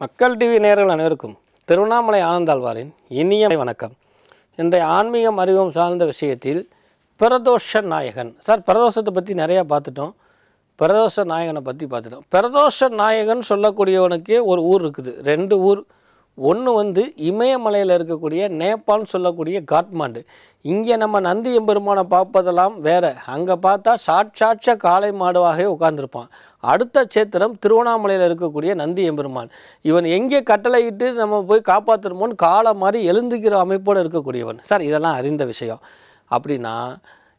மக்கள் டிவி நேயர்கள் அனைவருக்கும் திருவண்ணாமலை ஆனந்தாழ்வாரின் இனிய வணக்கம். இன்றைய ஆன்மீகம் அறிவம் சார்ந்த விஷயத்தில் பிரதோஷ நாயகன். சார் பிரதோஷத்தை பற்றி நிறையா பார்த்துட்டோம். பிரதோஷ நாயகனை பற்றி பார்த்துட்டோம். பிரதோஷ நாயகன் சொல்லக்கூடியவனுக்கே ஒரு ஊர் இருக்குது. ரெண்டு ஊர் ஒன்று வந்து இமயமலையில் இருக்கக்கூடிய நேபாள்னு சொல்லக்கூடிய காட்மாண்டு. இங்கே நம்ம நந்தி எம்பெருமானை பார்ப்பதெல்லாம் வேறு. அங்கே பார்த்தா சாட்சாட்ச காளை மாடுவாகவே உட்காந்துருப்பான் அடுத்த சேத்திரம் திருவண்ணாமலையில் இருக்கக்கூடிய நந்தி எம்பெருமான். இவன் எங்கே கட்டளையிட்டு நம்ம போய் காப்பாற்றுறோமோன்னு காலை மாதிரி எழுந்துக்கிற அமைப்போடு இருக்கக்கூடியவன். சார் இதெல்லாம் அறிந்த விஷயம். அப்படின்னா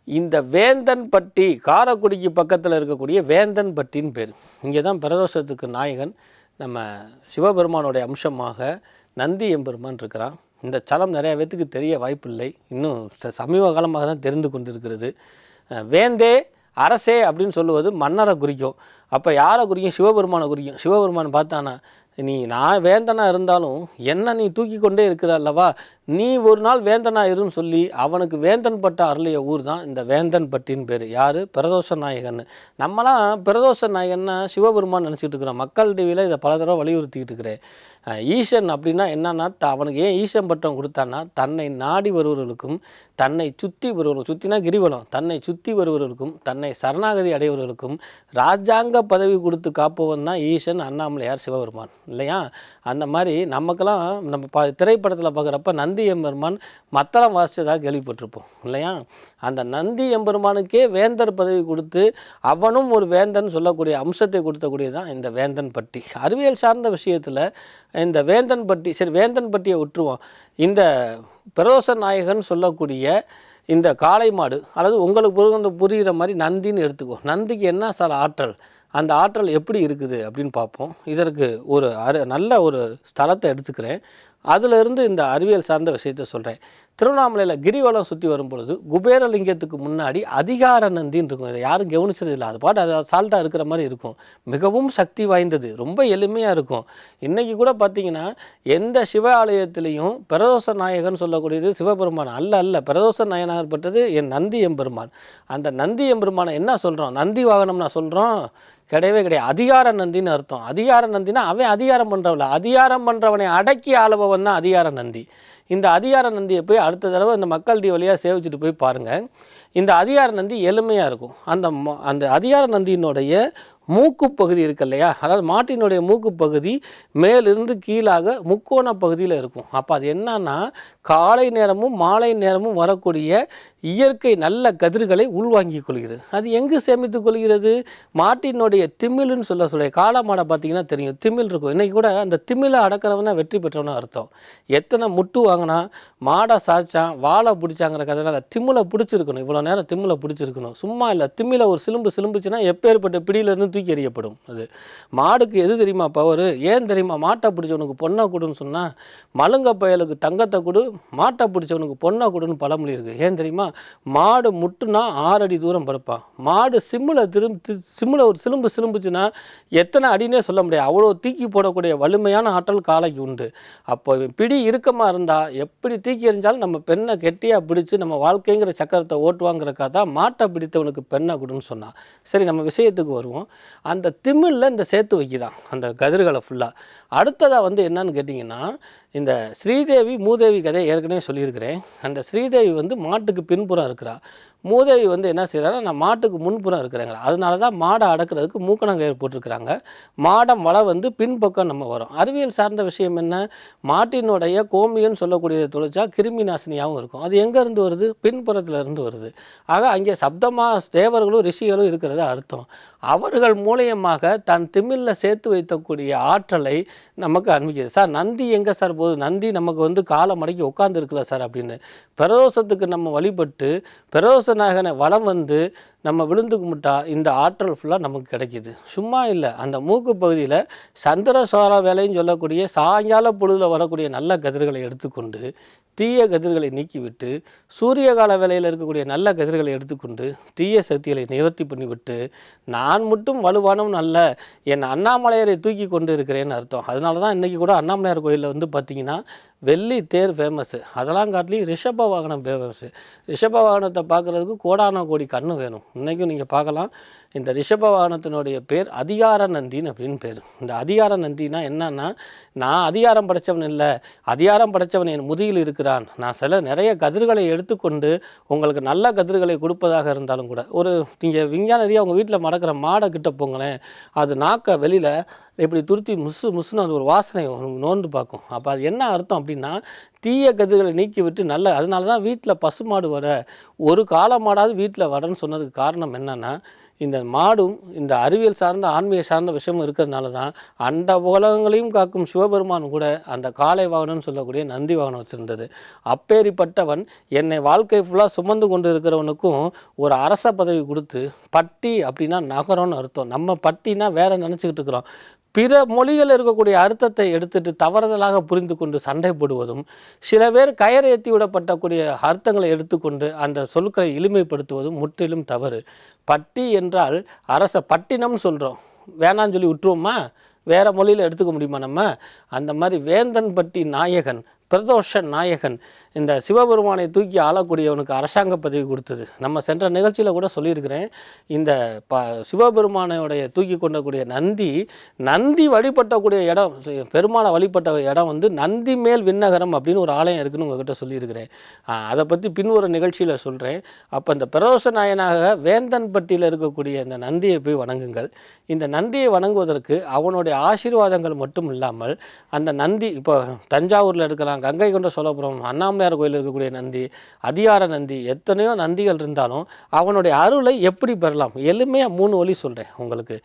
இந்த வேந்தன்பட்டி காரைக்குடிக்கு பக்கத்தில் இருக்கக்கூடிய வேந்தன்பட்டின்னு பேர். இங்கே தான் பிரதோஷத்துக்கு நாயகன் நம்ம சிவபெருமானுடைய அம்சமாக நந்தி எம்பெருமான் இருக்கிறான். இந்த சலம் நிறைய பேத்துக்கு தெரிய வாய்ப்பில்லை. இன்னும் ச- சமீப காலமாக தான் தெரிந்து கொண்டிருக்கிறது. வேந்தே அரசே அப்படின்னு சொல்லுவது மன்னரை குறிக்கும். அப்போ யாரை குறிக்கும்? சிவபெருமானை குறிக்கும். சிவபெருமான் பார்த்தானா நீ நான் வேந்தனா இருந்தாலும் என்ன நீ தூக்கி கொண்டே இருக்கிற அல்லவா? நீ ஒரு நாள் வேந்தனா இருன்னு சொல்லி அவனுக்கு வேந்தன் பட்ட அருளிய ஊர் தான் இந்த வேந்தன் பட்டின்னு பேர். யார்? பிரதோஷ நாயகன் நம்மலாம் பிரதோஷ நாயகன்னா சிவபெருமான் நினச்சிட்டு இருக்கிறோம் மக்கள் டிவியில் இதை பல தடவை வலியுறுத்திக்கிட்டு இருக்கிறேன். ஈசன் அப்படின்னா என்னன்னா த- அவனுக்கு ஏன் ஈசன் பட்டம் கொடுத்தான்னா தன்னை நாடி வருவர்களுக்கும் தன்னை சுற்றி வருவர்கள் சுற்றினா கிரிவலம் தன்னை சுற்றி வருவர்களுக்கும் தன்னை சரணாகதி அடைவர்களுக்கும் ராஜாங்க பதவி கொடுத்து காப்பவன் தான் ஈசன் அண்ணாமலையார் சிவபெருமான். இல்லையா? அந்த மாதிரி நமக்கெல்லாம் நம்ம ப திரைப்படத்தில் பார்க்குறப்ப நந்தி நந்தி எம்பெருமான் மத்தளம் வாசிச்சதாக கேள்விப்பட்டிருப்போம் இல்லையா? அந்த நந்தி எம்பெருமானுக்கே வேந்தர் பதவி கொடுத்து அவனும் ஒரு வேந்தன் சொல்லக்கூடிய அம்சத்தை கொடுத்தக்கூடிய தான் இந்த வேந்தன் பட்டி. அறிவியல் சார்ந்த விஷயத்தில் இந்த வேந்தன் பட்டி சரி வேந்தன் பட்டியை விட்டுருவோம். இந்த பிரதோஷ நாயகன் சொல்லக்கூடிய இந்த காளை மாடு அல்லது உங்களுக்கு புரிந்த புரிகிற மாதிரி நந்தின்னு எடுத்துக்கோ. நந்திக்கு என்ன சார் ஆற்றல்? அந்த ஆற்றல் எப்படி இருக்குது அப்படின்னு பார்ப்போம். இதற்கு ஒரு அரு நல்ல ஒரு ஸ்தலத்தை எடுத்துக்கிறேன். அதிலிருந்து இந்த அறிவியல் சார்ந்த விஷயத்தை சொல்கிறேன் திருவண்ணாமலையில் கிரிவலம் சுற்றி வரும் பொழுது குபேரலிங்கத்துக்கு முன்னாடி அதிகார நந்தின்னு இருக்கும். இதை யாரும் கவனிச்சது இல்லை. அது பாட்டு அது அசால்ட்டாக இருக்கிற மாதிரி இருக்கும். மிகவும் சக்தி வாய்ந்தது. ரொம்ப எளிமையாக இருக்கும். இன்றைக்கி கூட பார்த்தீங்கன்னா எந்த சிவ ஆலயத்திலையும் பிரதோஷ நாயகன் சொல்லக்கூடியது சிவபெருமான் அல்ல அல்ல. பிரதோஷ நாயனார் பட்டது என் நந்தி எம்பெருமான். அந்த நந்தி எம்பெருமானை என்ன சொல்கிறோம் நந்தி வாகனம் நான் சொல்கிறோம் கிடையவே கிடையாது. அதிகார நந்தின்னு அர்த்தம். அதிகார நந்தினா அவன் அதிகாரம் பண்ணுறவள அதிகாரம் பண்ணுறவனை அடக்கி ஆளுபவன் தான் அதிகார நந்தி. இந்த அதிகார நந்தியை போய் அடுத்த தடவை இந்த மக்கள் டி வழியாக சேவிச்சுட்டு போய் பாருங்கள் இந்த அதிகார நந்தி எளிமையாக இருக்கும். அந்த அந்த அதிகார நந்தியினுடைய மூக்கு பகுதி இருக்கு இல்லையா? அதாவது மாட்டினுடைய மூக்கு பகுதி மேலிருந்து கீழாக முக்கோண பகுதியில் இருக்கும். அப்போ அது என்னன்னா காலை நேரமும் மாலை நேரமும் வரக்கூடிய இயற்கை நல்ல கதிர்களை உள்வாங்கிக் கொள்கிறது. அது எங்கு சேமித்துக் கொள்கிறது? மாட்டினுடைய திமிலுன்னு சொல்ல சொல்ல காளை மாடை பார்த்தீங்கன்னா தெரியும். திமில் இருக்கும். இன்றைக்கி கூட அந்த திமிலை அடக்கிறவன் வெற்றி பெற்றவனா அர்த்தம். எத்தனை முட்டு வாங்கினா மாடை சாய்ச்சான் வாழை பிடிச்சாங்கிற கதைனால திமிழை பிடிச்சிருக்கணும். இவ்வளோ நேரம் திமிழை பிடிச்சிருக்கணும். சும்மா இல்லை திமிழை ஒரு சிலும்பு சிலும்புச்சுன்னா எப்பேற்பட்ட பிடியிலேருந்து தூக்கி எறியப்படும். அது மாடுக்கு எது தெரியுமா பவர் ஏன் தெரியுமா? மாட்டை பிடிச்சவனுக்கு பொண்ணை கொடுன்னு சொன்னால் மலுங்க பயலுக்கு தங்கத்தை கொடு மாட்டை பிடிச்சவனுக்கு பொண்ணை கொடுன்னு பழமொழி இருக்குது ஏன் தெரியுமா? மாடு முட்டுனா ஆறு அடி தூரம் படுப்பான் மாடு சிம்மில் திரும்பி சிம்மில் ஒரு சிலும்பு சிலும்புச்சுன்னா எத்தனை அடினே சொல்ல முடியாது. அவ்வளோ தூக்கி போடக்கூடிய வலிமையான ஆற்றல் காளைக்கு உண்டு. அப்போ பிடி இறுக்கமாக இருந்தால் எப்படி தூக்கி எறிஞ்சாலும் நம்ம பெண்ணை கெட்டியாக பிடிச்சி நம்ம வாழ்க்கைங்கிற சக்கரத்தை ஓட்டுவாங்கிறக்கா தான் மாட்டை பிடித்தவனுக்கு பெண்ணை கொடுன்னு சொன்னான் சரி நம்ம விஷயத்துக்கு வருவோம். அந்த திமிழில் இந்த சேர்த்து வைக்கிதான். அந்த கதிர்களை ஃபுல்லாக அடுத்ததாக வந்து என்னன்னு கேட்டிங்கன்னா இந்த ஸ்ரீதேவி மூதேவி கதையை ஏற்கனவே சொல்லியிருக்கிறேன். அந்த ஸ்ரீதேவி வந்து மாட்டுக்கு பின்புறம் இருக்கிறா. மூதேவி வந்து என்ன செய்கிறாங்கன்னா நான் மாட்டுக்கு முன்புறம் இருக்கிறேங்க அதனால தான் மாடை அடக்கிறதுக்கு மூக்கணங்கயிறு போட்டிருக்கிறாங்க. மாடம் வலை வந்து பின்பக்கம் நம்ம வரும். அறிவியல் சார்ந்த விஷயம் என்ன? மாட்டினுடைய கோமியன்னு சொல்லக்கூடியதை தொழிச்சா கிருமி நாசினியாகவும் இருக்கும். அது எங்கேருந்து வருது? பின்புறத்தில் இருந்து வருது. ஆக அங்கே சப்தமாக தேவர்களும் ரிஷிகளும் இருக்கிறது அர்த்தம். அவர்கள் மூலியமாக தன் திமிழில் சேர்த்து வைத்தக்கூடிய ஆற்றலை நமக்கு அனுப்பிக்குது சார் நந்தி எங்கே சார் போது நந்தி நமக்கு வந்து காலை மடக்கி உட்காந்துருக்கல சார் அப்படின்னு. பிரதோஷத்துக்கு நம்ம வழிபட்டு பிரதோஷ நாயகனை வளம் வந்து நம்ம விழுந்து கும்பிட்டா இந்த ஆற்றல் ஃபுல்லாக நமக்கு கிடைக்கிது. சும்மா இல்லை. அந்த மூக்கு பகுதியில் சந்திர சோர வேலைன்னு சொல்லக்கூடிய சாயங்கால பொழுதில் வரக்கூடிய நல்ல கதிர்களை எடுத்துக்கொண்டு தீய கதிர்களை நீக்கிவிட்டு சூரிய கால வேலையில் இருக்கக்கூடிய நல்ல கதிர்களை எடுத்துக்கொண்டு தீய சக்திகளை நிவர்த்தி பண்ணிவிட்டு நான் மட்டும் வலுவானவன் அல்ல என் அண்ணாமலையரை தூக்கி கொண்டு இருக்கிறேன்னு அர்த்தம். அதனால தான் இன்றைக்கி கூட அண்ணாமலையார் கோயிலில் வந்து பார்த்திங்கன்னா வெள்ளி தேர் ஃபேமஸ்ஸு அதெல்லாம் காட்டிலையும் ரிஷப வாகனம் ஃபேமஸ்ஸு ரிஷப வாகனத்தை பார்க்குறதுக்கு கோடான கோடி கண்ணு வேணும். இன்றைக்கும் நீங்கள் பார்க்கலாம். இந்த ரிஷப வாகனத்தினுடைய பேர் அதிகார நந்தின்னு அப்படின்னு பேர். இந்த அதிகார நந்தினா என்னன்னா நான் அதிகாரம் படைச்சவன் இல்லை அதிகாரம் படைச்சவன் என் முதுகில் இருக்கிறான். நான் சில நிறைய கதிர்களை எடுத்துக்கொண்டு உங்களுக்கு நல்ல கதிர்களை கொடுப்பதாக இருந்தாலும் கூட ஒரு நீங்கள் விஞ்ஞான ரீதியாக உங்கள் வீட்டில் மடக்கிற மாடை கிட்ட போங்களேன். அது நாக்க வெளியில் இப்படி துருத்தி முசு முசுன்னு அது ஒரு வாசனை உங்களுக்கு பார்க்கும். அப்போ அது என்ன அர்த்தம் அப்படின்னா தீய கதிர்களை நீக்கி விட்டு நல்ல அதனால தான் வீட்டில் பசுமாடு வர ஒரு காளை மாடாவது வீட்டில் வரன்னு சொன்னதுக்கு காரணம் என்னென்னா இந்த மாடும் இந்த அறிவியல் சார்ந்த ஆன்மீக சார்ந்த விஷயமும் இருக்கிறதுனால தான் அண்ட உலகங்களையும் காக்கும் சிவபெருமான் கூட அந்த காளை வாகனம்னு சொல்லக்கூடிய நந்தி வாகனம் வச்சுருந்தது. அப்பேரிப்பட்டவன் என்னை வாழ்க்கை ஃபுல்லாக சுமந்து கொண்டு இருக்கிறவனுக்கும் ஒரு அரச பதவி கொடுத்து பட்டி அப்படின்னா நகரம்னு அர்த்தம். நம்ம பட்டினா வேற நினச்சிக்கிட்டு இருக்கிறோம். பிற மொழிகள் இருக்கக்கூடிய அர்த்தத்தை எடுத்துட்டு தவறுதலாக புரிந்து கொண்டு சண்டை போடுவதும் சில பேர் கயர் ஏற்றி விடப்பட்டக்கூடிய அர்த்தங்களை எடுத்துக்கொண்டு அந்த சொற்களை எளிமைப்படுத்துவதும் முற்றிலும் தவறு. பட்டி என்றால் அரச பட்டினம் சொல்கிறோம் வேணான்னு சொல்லி விட்டுருவோமா? வேறு மொழியில் எடுத்துக்க முடியுமா நம்ம? அந்த மாதிரி வேந்தன் பட்டி நாயகன் பிரதோஷ நாயகன் இந்த சிவபெருமானை தூக்கி ஆளக்கூடியவனுக்கு அரசாங்க பதவி கொடுத்தது. நம்ம சென்ற நிகழ்ச்சியில் கூட சொல்லியிருக்கிறேன். இந்த ப சிவபெருமானையுடைய தூக்கி கொண்டக்கூடிய நந்தி நந்தி வழிபட்டக்கூடிய இடம் பெருமாளை வழிபட்ட இடம் வந்து நந்தி மேல் விண்ணகரம் அப்படின்னு ஒரு ஆலயம் இருக்குன்னு உங்ககிட்ட சொல்லியிருக்கிறேன். அதை பற்றி பின் ஒரு நிகழ்ச்சியில் சொல்கிறேன் அப்போ இந்த பிரதோஷ நாயனாக வேந்தன்பட்டியில் இருக்கக்கூடிய இந்த நந்தியை போய் வணங்குங்கள். இந்த நந்தியை வணங்குவதற்கு அவனுடைய ஆசீர்வாதங்கள் மட்டும் இல்லாமல் அந்த நந்தி இப்போ தஞ்சாவூரில் இருக்கலாம் கங்கை கொண்ட சோழபுரம் அண்ணாமலையார் கோயில் இருக்கக்கூடிய நந்தி அதிகார நந்தி எத்தனையோ நந்திகள் இருந்தாலும் அவனுடைய அருளை எப்படி பெறலாம்? எளிமையாக மூணு வழி சொல்கிறேன் உங்களுக்கு.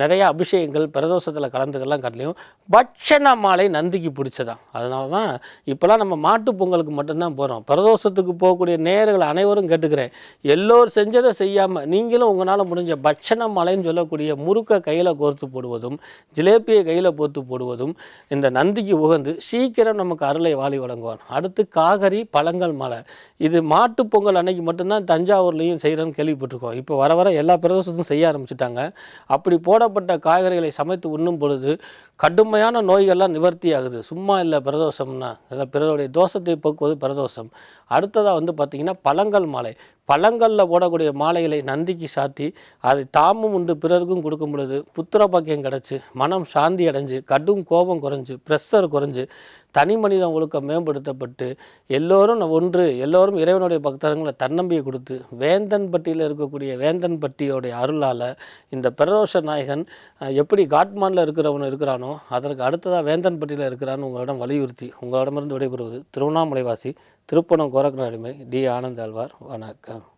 நிறைய அபிஷேகங்கள் பிரதோஷத்தில் கலந்துக்கெல்லாம் கட்டலையும். பட்சண மாலை நந்திக்கு பிடிச்சதான். அதனால தான் இப்போலாம் நம்ம மாட்டு பொங்கலுக்கு மட்டும்தான் போகிறோம் பிரதோஷத்துக்கு போகக்கூடிய நேயர்கள் அனைவரும் கேட்டுக்கிறேன். எல்லோரும் செஞ்சதை செய்யாமல் நீங்களும் உங்களால் முடிஞ்ச பட்சண மாலைன்னு சொல்லக்கூடிய முறுக்கை கையில் கோர்த்து போடுவதும் ஜிலேபியை கையில் போர்த்து போடுவதும் இந்த நந்திக்கு உகந்து சீக்கிரம் நமக்கு அருளை வாழி வழங்குவான். அடுத்து காகரி பழங்கள் மலை இது மாட்டு பொங்கல் அன்னைக்கு மட்டும்தான் தஞ்சாவூர்லேயும் செய்கிறேன்னு கேள்விப்பட்டிருக்கோம். இப்போ வர வர எல்லா பிரதோஷத்தும் செய்ய ஆரம்பிச்சிட்டாங்க. அப்படி போடப்பட்ட காய்கறிகளை சமைத்து உண்ணும் பொழுது கடுமையான நோய்கள்லாம் நிவர்த்தி ஆகுது. சும்மா இல்லை பிரதோஷம்னா. அதாவது பிறருடைய தோஷத்தை போக்குவது பிரதோஷம். அடுத்ததாக வந்து பார்த்திங்கன்னா பழங்கள் மாலை. பழங்களில் போடக்கூடிய மாலைகளை நந்திக்கு சாத்தி அதை தாமும் உண்டு பிறருக்கும் கொடுக்கும் பொழுது புத்திர பாக்கியம் கிடச்சி மனம் சாந்தி அடைஞ்சு கடும் கோபம் குறைஞ்சு ப்ரெஷர் குறைஞ்சு தனி மனித ஒழுக்கம் மேம்படுத்தப்பட்டு எல்லோரும் ஒன்று எல்லோரும் இறைவனுடைய பக்தர்களை தன்னம்பிக்கை கொடுத்து வேந்தன் பட்டியில் இருக்கக்கூடிய வேந்தன் பட்டியோடைய அருளால் இந்த பிரதோஷ நாயகன் எப்படி காட்மாண்டில் இருக்கிறவன் இருக்கிறானோ அதற்கு அடுத்ததாக வேந்தன் பட்டியில் இருக்கிறான்னு உங்களிடம் வலியுறுத்தி உங்களிடமிருந்து விடைபெறுவது திருவண்ணாமலைவாசி திருப்பணம் கோரக்கநாடுமை டி. ஆனந்த் ஆழ்வார். வணக்கம்.